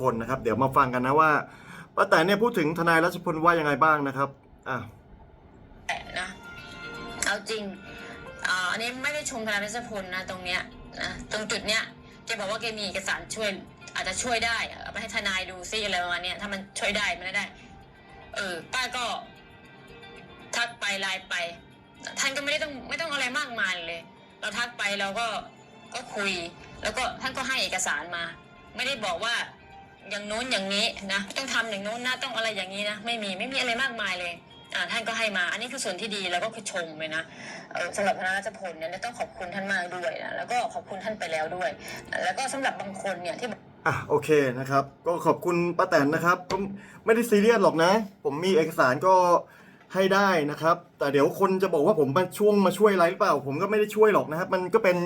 พลนะครับ เดี๋ยวมาฟังกันนะว่าป้าแตนเนี่ยพูดถึงทนายรัชพลว่ายังไงบ้างนะครับอะแต่นะเอาจริงอ่าอันนี้ไม่ได้ชมทนายรัชพลนะตรงเนี้ยนะตรงจุดเนี้ยแกบอกว่าแกมีเอกสารช่วย อาจจะช่วยได้เอาไปให้ทนายดูซิอะไรประมาณเนี้ยถ้ามันช่วยได้มันได้ เออ ป้าก็ทักไปไลน์ไปท่านก็ไม่ได้ต้องไม่ต้องอะไรมากมายเลย เราทักไปเราก็ก็คุย แล้วก็ท่านก็ให้เอกสารมา ไม่ได้บอกว่า อย่างโน้นอย่างนี้นะต้องทำอย่างโน้นนะต้องอะไรอย่างนี้นะไม่มีไม่มีอะไรมากมายเลยอ่าท่านก็ให้มาอันนี้คือส่วนที่ดีแล้วก็คือชมเลยนะสำหรับพระราชพลเนี่ยต้องขอบคุณท่านมากด้วยนะแล้วก็ขอบคุณท่านไปแล้วด้วย แล้วก็สำหรับบางคนเนี่ยที่อะโอเคนะครับ ก็ขอบคุณป้าแตนนะครับก็ไม่ได้ซีเรียสหรอกนะ ผมมีเอกสารก็ให้ได้นะครับ แต่เดี๋ยวคนจะบอกว่าผมมาช่วงมาช่วยอะไรหรือเปล่า ผมก็ไม่ได้ช่วยหรอกนะครับ มันก็เป็น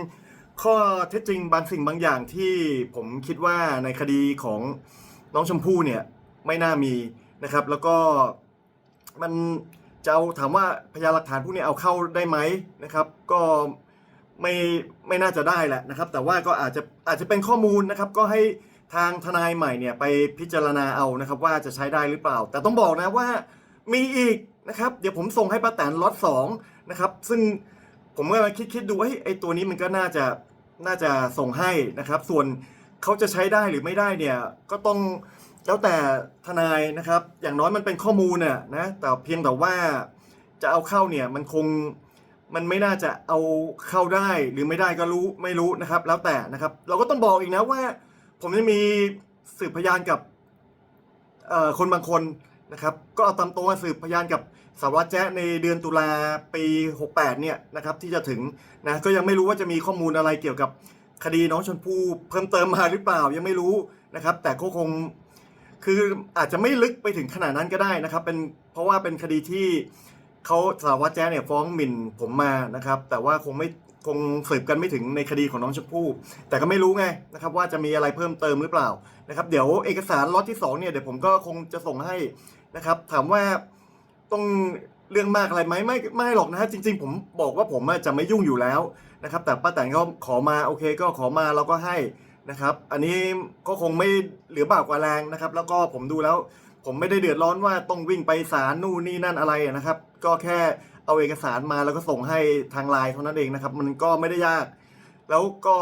ข้อเท็จจริงบางสิ่งบางอย่างที่ผมคิดว่าในคดีของน้องชมพู่เนี่ยไม่น่ามีนะครับ แล้วก็มันจะเอาถามว่าพยานหลักฐานพวกนี้เอาเข้าได้ไหมนะครับ ก็ไม่ไม่น่าจะได้แหละนะครับ แต่ว่าก็อาจจะอาจจะเป็นข้อมูลนะครับ ก็ให้ทางทนายใหม่เนี่ยไปพิจารณาเอานะครับ ว่าจะใช้ได้หรือเปล่า แต่ต้องบอกนะว่ามีอีกนะครับ เดี๋ยวผมส่งให้ป้าแตนล็อตสองนะครับ ซึ่ง ผมก็มาคิดคิดดูว่าเฮ้ไอตัวนี้มันก็น่าจะน่าจะส่งให้นะครับ ส่วนเขาจะใช้ได้หรือไม่ได้เนี่ยก็ต้องแล้วแต่ทนายนะครับ อย่างน้อยมันเป็นข้อมูลน่ะนะแต่เพียงแต่ว่าจะเอาเข้าเนี่ยมันคงมันไม่น่าจะเอาเข้าได้หรือไม่ได้ก็รู้ไม่รู้นะครับ แล้วแต่นะครับ เราก็ต้องบอกอีกนะว่า ผมจะมีสืบพยานกับคนบางคน นะครับก็เอาตามตัวมาสืบพยานกับสารวัตรแจ๊ในเดือนตุลาปี 68 เนี่ยนะครับที่จะถึงนะก็ยังไม่รู้ว่าจะมีข้อมูลอะไรเกี่ยวกับคดีน้องชมพู่เพิ่มเติมมาหรือเปล่ายังไม่รู้นะครับ แต่ก็คงคืออาจจะไม่ลึกไปถึงขนาดนั้นก็ได้นะครับ เป็นเพราะว่าเป็นคดีที่เขาสารวัตรแจ๊เนี่ยฟ้องหมิ่นผมมานะครับ แต่ว่าคงไม่ คงสืบกันไม่ถึงในคดีของน้องชมพู่แต่ก็ไม่รู้ไงนะครับว่าจะมีอะไรเพิ่มเติมหรือเปล่านะครับเดี๋ยวเอกสารล็อตที่สองเนี่ยเดี๋ยวผมก็คงจะส่งให้นะครับ ถามว่าต้องเรื่องมากอะไรไหมไม่ไม่หรอกนะฮะจริง ๆ ผมบอกว่าผมจะไม่ยุ่งอยู่แล้วนะครับ แต่ป้าแตนเขาขอมาโอเค ก็ขอมาเราก็ให้นะครับ อันนี้ก็คงไม่เหลือบากกว่าแรงนะครับ แล้วก็ผมดูแล้ว ผมไม่ได้เดือดร้อนว่าต้องวิ่งไปศาลนู่นนี่นั่นอะไรนะครับ ก็แค่ เอาเอกสารมาแล้วก็ส่งให้ทางไลน์เท่านั้นเองนะครับ มันก็ไม่ได้ยาก แล้วก็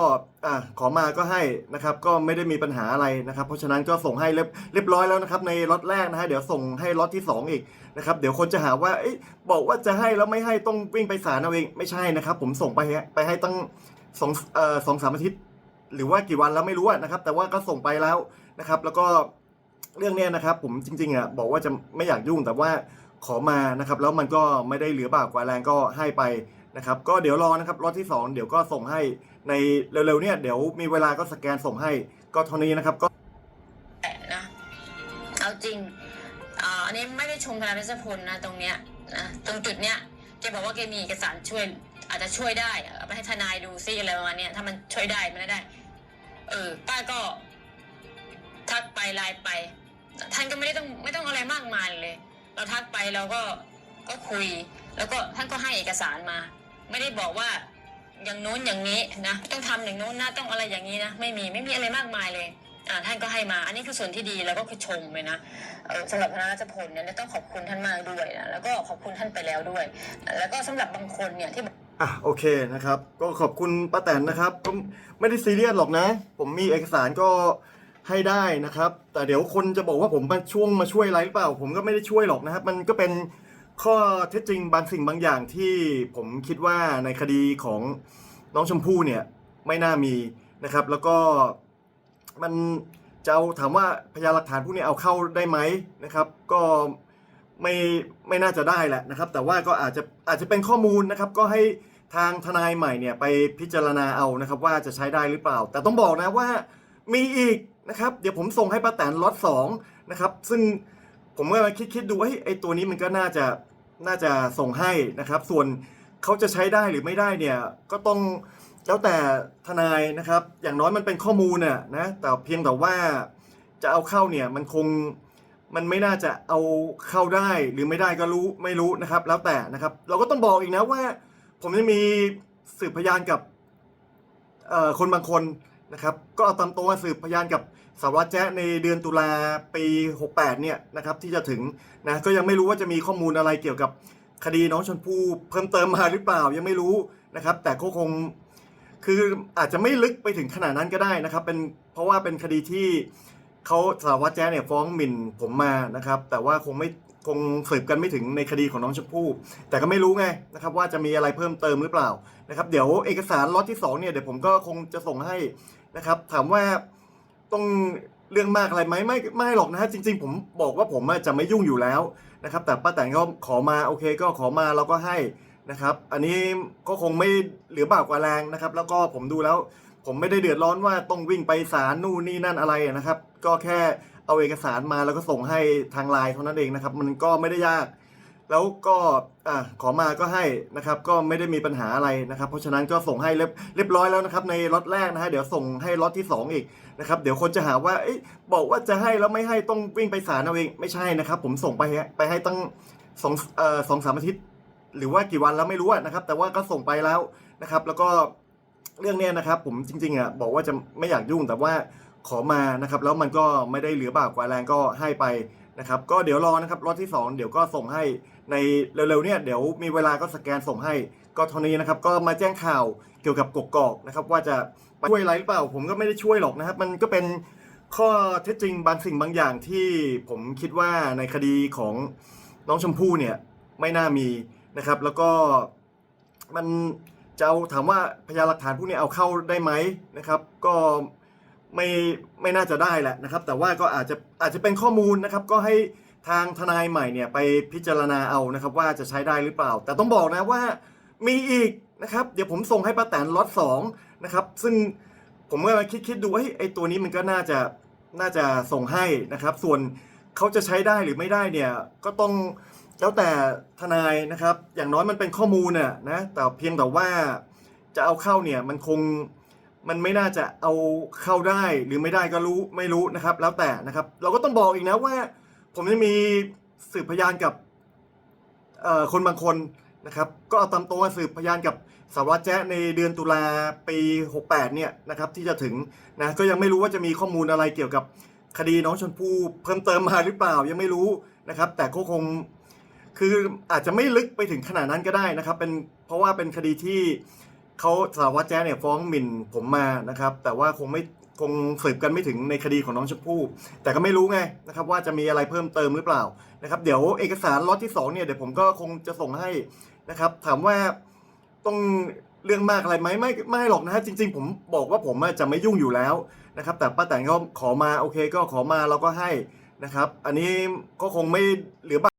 อะขอมาก็ให้นะครับ ก็ไม่ได้มีปัญหาอะไรนะครับ เพราะฉะนั้นก็ส่งให้เรียบเรียบร้อยแล้วนะครับ ในล็อตแรกนะฮะเดี๋ยวส่งให้ล็อตที่สองอีกนะครับเดี๋ยวคนจะหาว่าเอ๊ะบอกว่าจะให้แล้วไม่ให้ต้องวิ่งไปศาลเอาเองไม่ใช่นะครับ ผมส่งไปไปให้ตั้งสองเอ่อสองสามอาทิตย์หรือว่ากี่วันแล้วไม่รู้นะครับ แต่ว่าก็ส่งไปแล้วนะครับ แล้วก็เรื่องเนี้ยนะครับ ผมจริงๆอะบอกว่าจะไม่อยากยุ่งแต่ว่า ขอมานะครับแล้วมันก็ไม่ได้เหลือบากกว่าแรงก็ให้ไปนะครับก็เดี๋ยวรอนะครับล็อที่สองเดี๋ยวก็ส่งให้ในเร็วๆเนี่ยเดี๋ยวมีเวลาก็สแกนส่งให้ก็เท่านี้นะครับก็แต่นะเอาจริงอ่าอันนี้ไม่ได้ชมทนายรัชพลนะตรงเนี้ยนะตรงจุดเนี้ยแกบอกว่าแกมีเอกสารช่วย อาจจะช่วยได้ไปให้ทนายดูซิอะไรประมาณเนี้ยถ้ามันช่วยได้มันได้ เออป้าก็ทักไปไลน์ไป ท่านก็ไม่ได้ต้องไม่ต้องอะไรมากมายเลย เราทักไปเราก็ก็คุย แล้วก็ท่านก็ให้เอกสารมา ไม่ได้บอกว่าอย่างโน้นอย่างนี้นะต้องทำอย่างโน้นนะต้องอะไรอย่างนี้นะไม่มีไม่มีอะไรมากมายเลยอ่าท่านก็ให้มา อันนี้คือส่วนที่ดีแล้วก็คือชมเลยนะสำหรับพระราชพลเนี่ยต้องขอบคุณท่านมากด้วยนะแล้วก็ขอบคุณท่านไปแล้วด้วย แล้วก็สำหรับบางคนเนี่ยที่อะโอเคนะครับ ก็ขอบคุณป้าแตนนะครับก็ไม่ได้ซีเรียสหรอกนะ ผมมีเอกสารก็ ให้ได้นะครับ แต่เดี๋ยวคนจะบอกว่าผมมาช่วงมาช่วยอะไรหรือเปล่า ผมก็ไม่ได้ช่วยหรอกนะครับ มันก็เป็นข้อเท็จจริงบางสิ่งบางอย่างที่ผมคิดว่าในคดีของน้องชมพู่เนี่ยไม่น่ามีนะครับ แล้วก็มันจะเอาถามว่าพยานหลักฐานพวกนี้เอาเข้าได้ไหมนะครับ ก็ไม่ไม่น่าจะได้แหละนะครับ แต่ว่าก็อาจจะอาจจะเป็นข้อมูลนะครับ ก็ให้ทางทนายใหม่เนี่ยไปพิจารณาเอานะครับ ว่าจะใช้ได้หรือเปล่า แต่ต้องบอกนะว่ามีอีก นะครับ เดี๋ยวผมส่งให้ป้าแตนล็อตสองนะครับ ซึ่งผมก็มาคิดคิดดูว่าเฮ้ยไอตัวนี้มันก็น่าจะน่าจะส่งให้นะครับ ส่วนเขาจะใช้ได้หรือไม่ได้เนี่ยก็ต้องแล้วแต่ทนายนะครับ อย่างน้อยมันเป็นข้อมูลน่ะนะแต่เพียงแต่ว่าจะเอาเข้าเนี่ยมันคงมันไม่น่าจะเอาเข้าได้หรือไม่ได้ก็รู้ไม่รู้นะครับ แล้วแต่นะครับ เราก็ต้องบอกอีกนะว่า ผมจะมีสืบพยานกับคนบางคนนะครับ ก็เอาตามตัวมาสืบพยานกับ สารวัตรแจ๊ในเดือนตุลาปี 68 เนี่ยนะครับที่จะถึงนะก็ยังไม่รู้ว่าจะมีข้อมูลอะไรเกี่ยวกับคดีน้องชมพู่เพิ่มเติมมาหรือเปล่ายังไม่รู้นะครับ แต่ก็คงคืออาจจะไม่ลึกไปถึงขนาดนั้นก็ได้นะครับ เป็นเพราะว่าเป็นคดีที่เขาสารวัตรแจ๊เนี่ยฟ้องหมิ่นผมมานะครับ แต่ว่าคงไม่คงสืบกันไม่ถึงในคดีของน้องชมพู่แต่ก็ไม่รู้ไงนะครับว่าจะมีอะไรเพิ่มเติมหรือเปล่านะครับ เดี๋ยวเอกสารล็อตที่สองเนี่ยเดี๋ยวผมก็คงจะส่งให้นะครับ ถามว่า ต้องเรื่องมากอะไรไหมไม่ไม่หรอกนะฮะจริง ๆ ผมบอกว่าผมจะไม่ยุ่งอยู่แล้วนะครับ แต่ป้าแตนก็ขอมาโอเค ก็ขอมาเราก็ให้นะครับ อันนี้ก็คงไม่เหลือบากกว่าแรงนะครับ แล้วก็ผมดูแล้ว ผมไม่ได้เดือดร้อนว่าต้องวิ่งไปศาลนู่นนี่นั่นอะไรนะครับ ก็แค่เอาเอกสารมาแล้วก็ส่งให้ทางไลน์เท่านั้นเองนะครับ มันก็ไม่ได้ยาก แล้วก็อขอมาก็ให้นะครับก็ไม่ได้มีปัญหาอะไรนะครับ เพราะฉะนั้นก็ส่งให้เรียบเรียบร้อยแล้วนะครับในล็อตแรกนะฮะเดี๋ยวส่งให้ล็อตที่ 2 อีกนะครับเดี๋ยวคนจะหาว่าเอ๊ะบอกว่าจะให้แล้วไม่ให้ต้องวิ่งไปศาลเอาเองไม่ใช่นะครับ ผมส่งไปไปให้ตั้งสองสองสามอาทิตย์ หรือว่ากี่วันแล้วไม่รู้นะครับ แต่ว่าก็ส่งไปแล้วนะครับ แล้วก็เรื่องเนี้ยนะครับ ผมจริงๆอะบอกว่าจะไม่อยากยุ่งแต่ว่าขอมานะครับ แล้วมันก็ไม่ได้เหลือบากกว่าแรงก็ให้ไป นะครับก็เดี๋ยวรอนะครับล็อตที่สองเดี๋ยวก็ส่งให้ในเร็วๆเนี่ยเดี๋ยวมีเวลาก็สแกนส่งให้ ก็เท่านี้นะครับก็มาแจ้งข่าวเกี่ยวกับกกอกนะครับว่าจะช่วยอะไรหรือเปล่า ผมก็ไม่ได้ช่วยหรอกนะครับ มันก็เป็นข้อเท็จจริงบางสิ่งบางอย่างที่ผมคิดว่าในคดีของน้องชมพู่เนี่ยไม่น่ามีนะครับ แล้วก็มันจะเอาถามว่าพยานหลักฐานพวกนี้เอาเข้าได้ไหมนะครับ ก็ ไม่ไม่น่าจะได้แหละนะครับ แต่ว่าก็อาจจะอาจจะเป็นข้อมูลนะครับ ก็ให้ทางทนายใหม่เนี่ยไปพิจารณาเอานะครับ ว่าจะใช้ได้หรือเปล่า แต่ต้องบอกนะว่ามีอีกนะครับ เดี๋ยวผมส่งให้ป้าแตนล็อตสองนะครับ ซึ่งผมก็คิดคิดดูว่าเฮ้ยไอตัวนี้มันก็น่าจะน่าจะส่งให้นะครับ ส่วนเขาจะใช้ได้หรือไม่ได้เนี่ยก็ต้องแล้วแต่ทนายนะครับ อย่างน้อยมันเป็นข้อมูลน่ะนะแต่เพียงแต่ว่าจะเอาเข้าเนี่ยมันคง มันไม่น่าจะเอาเข้าได้หรือไม่ได้ก็รู้ไม่รู้นะครับ แล้วแต่นะครับ เราก็ต้องบอกอีกนะว่า ผมจะมีสืบพยานกับคนบางคนนะครับ ก็เอาตามตัวสืบพยานกับสารวัตรแจ๊ในเดือนตุลาปี 68 เนี่ยนะครับ ที่จะถึงนะก็ยังไม่รู้ว่าจะมีข้อมูลอะไรเกี่ยวกับคดีน้องชมพู่เพิ่มเติมมาหรือเปล่ายังไม่รู้นะครับ แต่ก็คงคืออาจจะไม่ลึกไปถึงขนาดนั้นก็ได้นะครับ เป็นเพราะว่าเป็นคดีที่ เขาสารวัตรแจ๊เนี่ยฟ้องหมิ่นผมมานะครับ แต่ว่าคงไม่คงสืบกันไม่ถึงในคดีของน้องชมพู่ แต่ก็ไม่รู้ไงนะครับว่าจะมีอะไรเพิ่มเติมหรือเปล่านะครับ เดี๋ยวเอกสารล็อตที่สองเนี่ยเดี๋ยวผมก็คงจะส่งให้นะครับ ถามว่าต้องเรื่องมากอะไรไหมไม่ไม่หรอกนะฮะจริง ๆ ผมบอกว่าผมจะไม่ยุ่งอยู่แล้วนะครับ แต่ป้าแตนก็ขอมาโอเคก็ขอมาเราก็ให้นะครับ อันนี้ก็คงไม่เหลือบาก